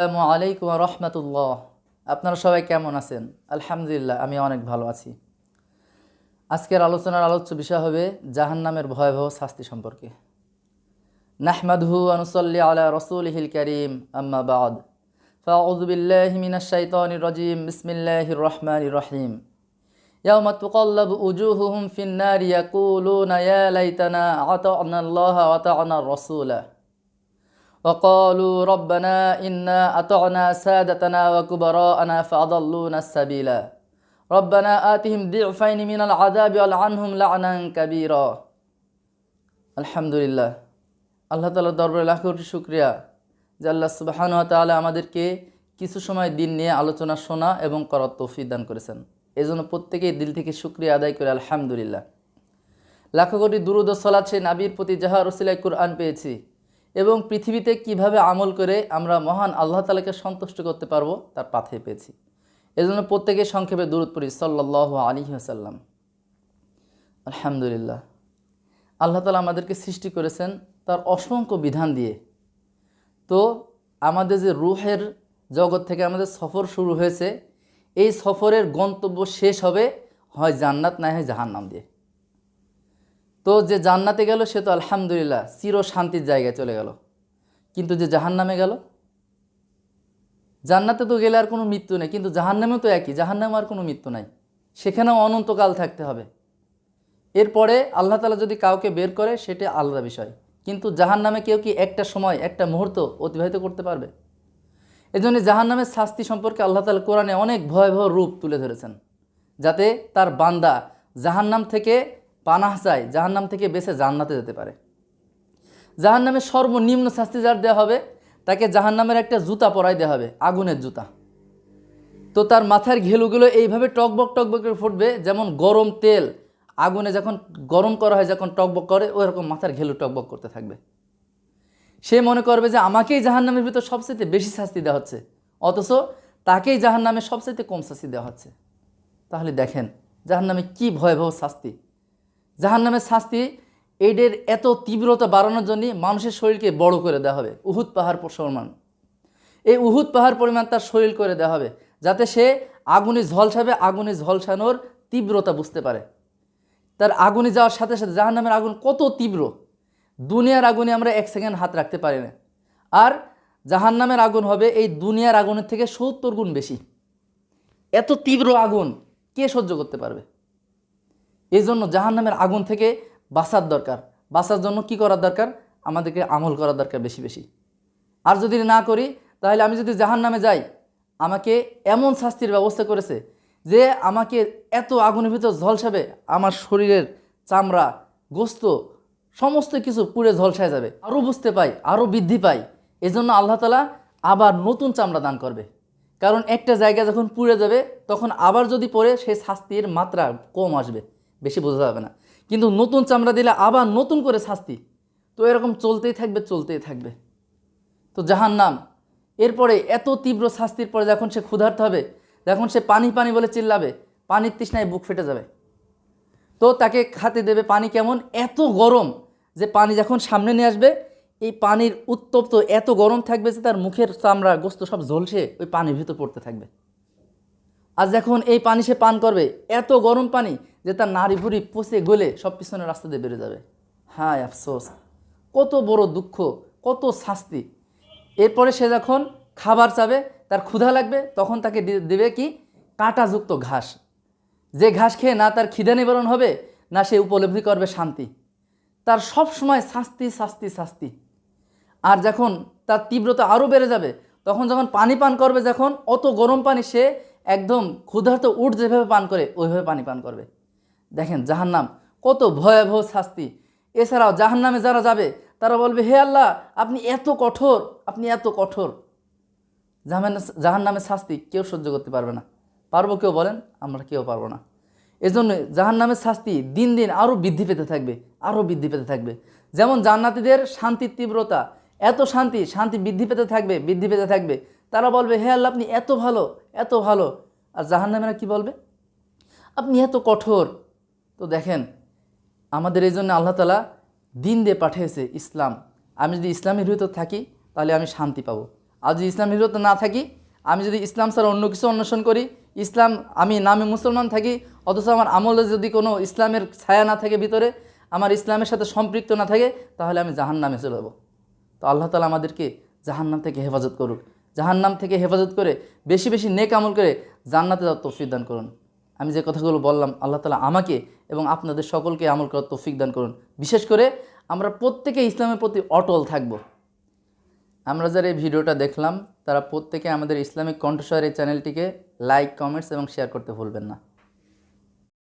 আসসালামু আলাইকুম রহমতুল্লাহ আপনারা সবাই কেমন আছেন আলহামদুলিল্লাহ আমি অনেক ভালো আছি আজকের আলোচনার আলোচ্য বিষয় হবে জাহান্নামের ভয়াবহ শাস্তি সম্পর্কে নাহমাদহু আনুসল্লি আলা রসুলহিল করিম আম্মা বাদ فأعوذ بالله من الشيطان الرجيم بسم الله الرحمن الرحيم يوم تقلب وجوههم في النار يقولون يا ليتنا أطعنا الله وأطعنا الرسول وقالوا ربنا إنا أطعنا سادتنا وكبراءنا فأضلونا السبيل ربنا آتهم ضعفين من العذاب والعنهم لعنا كبيرا الحمد لله আল্লাহ তালার দরবারে লাখ কোটি শুক্রিয়া যে আল্লাহ সুবাহান তাআলা আমাদেরকে কিছু সময় দিন নিয়ে আলোচনা শোনা এবং করার তৌফিক দান করেছেন এই জন্য প্রত্যেকেই দিল থেকে শুক্রিয়া আদায় করে আলহামদুলিল্লাহ লাখো কোটি দুরুদ ও সলাৎ সে নাবির প্রতি যাহা রসিলাই কুরআন পেয়েছি এবং পৃথিবীতে কীভাবে আমল করে আমরা মহান আল্লাহ তালাকে সন্তুষ্ট করতে পারব, তার পাথে পেয়েছি। এজন্য প্রত্যেকে সংক্ষেপে দূরত পড়ি সাল্লাহ আলী আসাল্লাম আলহামদুলিল্লাহ। আল্লাহ তালা আমাদেরকে সৃষ্টি করেছেন তার অসংখ্য বিধান দিয়ে। তো আমাদের যে রুহের জগৎ থেকে আমাদের সফর শুরু হয়েছে, এই সফরের গন্তব্য শেষ হবে, হয় জান্নাত না হয় জাহান্নাম দিয়ে। তো যে জান্নাতে গেল, সে তো আলহামদুলিল্লাহ চির শান্তির জায়গায় চলে গেল। কিন্তু যে জাহান্নামে গেল? জান্নাতে তো গেলে আর কোনো মৃত্যু নেই, কিন্তু জাহান্নামেও তো একই জাহান্নামে আর কোনো মৃত্যু নাই। সেখানেও অনন্তকাল থাকতে হবে। এরপরে আল্লাহ তালা যদি কাউকে বের করে, সেটা আলাদা বিষয়। কিন্তু জাহান্নামে কেউ কি একটা সময়, একটা মুহূর্ত অতিবাহিত করতে পারবে? এজন্য জাহান্নামের শাস্তি সম্পর্কে আল্লাহ তালা কোরআনে অনেক ভয়াবহ রূপ তুলে ধরেছেন। যাতে তার বান্দা জাহান্নাম থেকে পানাহ চায় জাহান্নাম থেকে বেছে জান্নাতে যেতে পারে। জাহান্নামের সর্বনিম্ন শাস্তি যার দেওয়া হবে, তাকে জাহান্নামের একটা জুতা পরাই দেওয়া হবে, আগুনের জুতা। তো তার মাথার ঘেলুগুলো এইভাবে টকবক টকবক করে ফুটবে, যেমন গরম তেল। আগুনে যখন গরম করা হয়, যখন টকবক করে ওই রকম মাথার ঘেলু টকবক করতে থাকবে। সে মনে করবে যে আমাকেই জাহান্নামের ভিতর সবচেয়ে বেশি শাস্তি দেওয়া হচ্ছে, অথচ তাকেই জাহান্নামে সবচেয়ে কম শাস্তি দেওয়া হচ্ছে। তাহলে দেখেন, জাহান্নামে কি ভয়াবহ শাস্তি। জাহান্নামের শাস্তি এইডের এত তীব্রতা বাড়ানোর জন্য মানুষের শরীরকে বড় করে দেওয়া হবে। উহুদ পাহাড় সমান এই উহুদ পাহাড় পরিমাণ তার শরীর করে দেওয়া হবে, যাতে সে আগুনে ঝলসাবে, আগুনে ঝলসানোর তীব্রতা বুঝতে পারে। তার আগুনে যাওয়ার সাথে সাথে জাহান্নামের আগুন কত তীব্র, দুনিয়ার আগুনে আমরা এক সেকেন্ড হাত রাখতে পারি না। আর জাহান্নামের আগুন হবে এই দুনিয়ার আগুনের থেকে সত্তর গুণ বেশি। এত তীব্র আগুন কে সহ্য করতে পারবে? এই জন্য জাহান্নামের আগুন থেকে বাঁচার দরকার। বাঁচার জন্য কি করার দরকার? আমাদেরকে আমল করার দরকার বেশি বেশি। আর যদি না করি, তাহলে আমি যদি জাহান্নামে যাই, আমাকে এমন শাস্তির ব্যবস্থা করেছে যে আমাকে এত আগুনের ভিতর ঝলসাবে, আমার শরীরের চামড়া, গোস্ত, সমস্ত কিছু পুড়ে ঝলসায় যাবে। আরও বুঝতে পাই, আরও বৃদ্ধি পাই। এজন্য আল্লাহ তালা আবার নতুন চামড়া দান করবে। কারণ একটা জায়গা যখন পুড়ে যাবে, তখন আবার যদি পড়ে, সেই শাস্তির মাত্রা কম আসবে। বেশি বোঝা যাবে না। কিন্তু নতুন চামড়া দিলে আবার নতুন করে শাস্তি। তো এরকম চলতেই থাকবে চলতেই থাকবে। তো জাহান নাম এরপরে এত তীব্র শাস্তির পরে যখন সে ক্ষুধার্ত হবে, যখন সে পানি পানি বলে চিল্লাবে, পানির তৃষ্ণায় বুক ফেটে যাবে। তো তাকে খাতে দেবে পানি কেমন? এত গরম যে পানি যখন সামনে নিয়ে আসবে, এই পানির উত্তপ্ত এত গরম থাকবে যে তার মুখের চামড়া গোস্ত সব ঝলসে ওই পানির ভিতর পড়তে থাকবে। আর যখন এই পানি সে পান করবে, এত গরম পানি যে তার নাড়ি ভুড়ি পচে গলে সব পিছনের রাস্তা দিয়ে বেড়ে যাবে। হায় আফসোস, কত বড় দুঃখ, কত শাস্তি। এরপরে সে যখন খাবার চাবে, তার ক্ষুধা লাগবে, তখন তাকে দেবে কি? কাঁটাযুক্ত ঘাস। যে ঘাস খেয়ে না তার খিদে নিবারণ হবে, না সে উপলব্ধি করবে শান্তি। তার সব সময় শাস্তি শাস্তি শাস্তি। আর যখন তার তীব্রতা আরও বেড়ে যাবে, তখন যখন পানি পান করবে, যখন অত গরম পানি সে একদম ক্ষুধার্ত উঠ যেভাবে পান করে, ওইভাবে পানি পান করবে। দেখেন জাহান্নাম, কত ভয়াবহ শাস্তি। এছাড়াও জাহান্নামে যারা যাবে, তারা বলবে, হে আল্লাহ, আপনি এত কঠোর, আপনি এত কঠোর। জাহান জাহান্নামের শাস্তি কেউ সহ্য করতে পারবে না। পারব কেউ বলেন? আমরা কেউ পারব না। এজন্য জাহান্নামের শাস্তি দিন দিন আরও বৃদ্ধি পেতে থাকবে আরও বৃদ্ধি পেতে থাকবে। যেমন জান্নাতীদের শান্তির তীব্রতা, এত শান্তি শান্তি বৃদ্ধি পেতে থাকবে, বৃদ্ধি পেতে থাকবে। তারা বলবে, হে আল্লাহ, আপনি এত ভালো এত ভালো। আর জাহান্নামেরা কি বলবে? আপনি এত কঠোর তো দেখেন, আমাদের এই জন্য আল্লাহ তালা দিন দিয়ে পাঠিয়েছে ইসলাম। আমি যদি ইসলামের ভিতর থাকি, তাহলে আমি শান্তি পাবো। আর যদি ইসলাম হিরত না থাকি, আমি যদি ইসলাম ছাড়া অন্য কিছু অন্বেষণ করি, ইসলাম, আমি নামে মুসলমান থাকি, অথচ আমার আমলে যদি কোনো ইসলামের ছায়া না থাকে ভিতরে, আমার ইসলামের সাথে সম্পৃক্ত না থাকে, তাহলে আমি জাহান নামে চলে যাব। তো আল্লাহ তালা আমাদেরকে জাহান্নাম থেকে হেফাজত করুক। জাহান্নাম থেকে হেফাজত করে বেশি বেশি নেক আমল করে জান্নাতে যাওয়ার দান করুন। আমি যে কথাগুলো বললাম, আল্লাহ তালা আমাকে এবং আপনাদের সকলকে আমল করার তৌফিক দান করুন। বিশেষ করে আমরা প্রত্যেকে ইসলামের প্রতি অটল থাকব। আমরা যারা এই ভিডিওটা দেখলাম, তারা প্রত্যেকে আমাদের ইসলামিক কণ্ঠস্বর এই চ্যানেলটিকে লাইক, কমেন্টস এবং শেয়ার করতে ভুলবেন না।